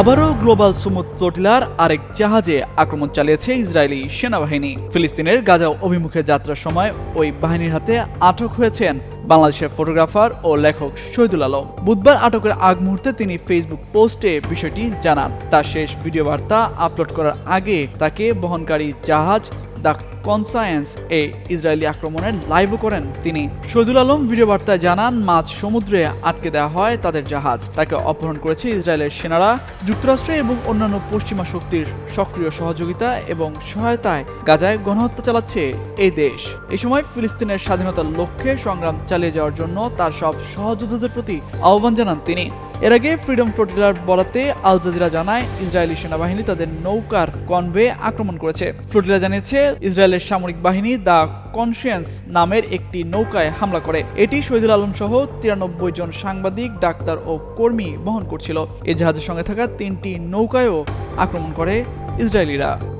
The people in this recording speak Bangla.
আবারও গ্লোবাল সুমুদ ফ্লোটিলার আরেক জাহাজে আক্রমণ চালিয়েছে ইসরায়েলি সেনাবাহিনী। ফিলিস্তিনের গাজা অভিমুখে যাত্রার সময় ওই বাহিনীর হাতে আটক হয়েছেন বাংলাদেশের ফটোগ্রাফার ও লেখক শহীদুল আলম। বুধবার আটকের আগ মুহূর্তে তিনি ফেসবুক পোস্টে বিষয়টি জানান। তার শেষ ভিডিও বার্তা আপলোড করার আগে তাকে বহনকারী জাহাজ দ্য কনসায়েন্স এ ইসরায়েলি আক্রমণের লাইভও করেন তিনি। শহীদুল আলম ভিডিও বার্তায় জানান মাঝ সমুদ্রে আটকে দেওয়া হয় তাদের জাহাজ। তাকে অপহরণ করেছে ইসরায়েলের সেনারা। যুক্তরাষ্ট্র এবং অন্যান্য পশ্চিমা শক্তির সক্রিয় সহযোগিতা এবং সহায়তায় গাজায় গণহত্যা চালাচ্ছে এই দেশ। এই সময় ফিলিস্তিনের স্বাধীনতার লক্ষ্যে সংগ্রাম চালিয়ে যাওয়ার জন্য তার সব সহযোদ্ধাদের প্রতি আহ্বান জানান তিনি। এর আগে ফ্রিডম ফ্লোটিলার বলাতে আল জাজিরা জানায়, ইসরায়েলি সেনাবাহিনী তাদের নৌকার কনভে আক্রমণ করেছে। ফ্লোটিলা জানিয়েছে, ইসরায়েলের সামরিক বাহিনী দ্য কনসিয়েন্স নামের একটি নৌকায় হামলা করে। এটি শহীদুল আলম সহ তিরানব্বই জন সাংবাদিক, ডাক্তার ও কর্মী বহন করছিল। এই জাহাজের সঙ্গে থাকা তিনটি নৌকায়ও আক্রমণ করে ইসরায়েলিরা।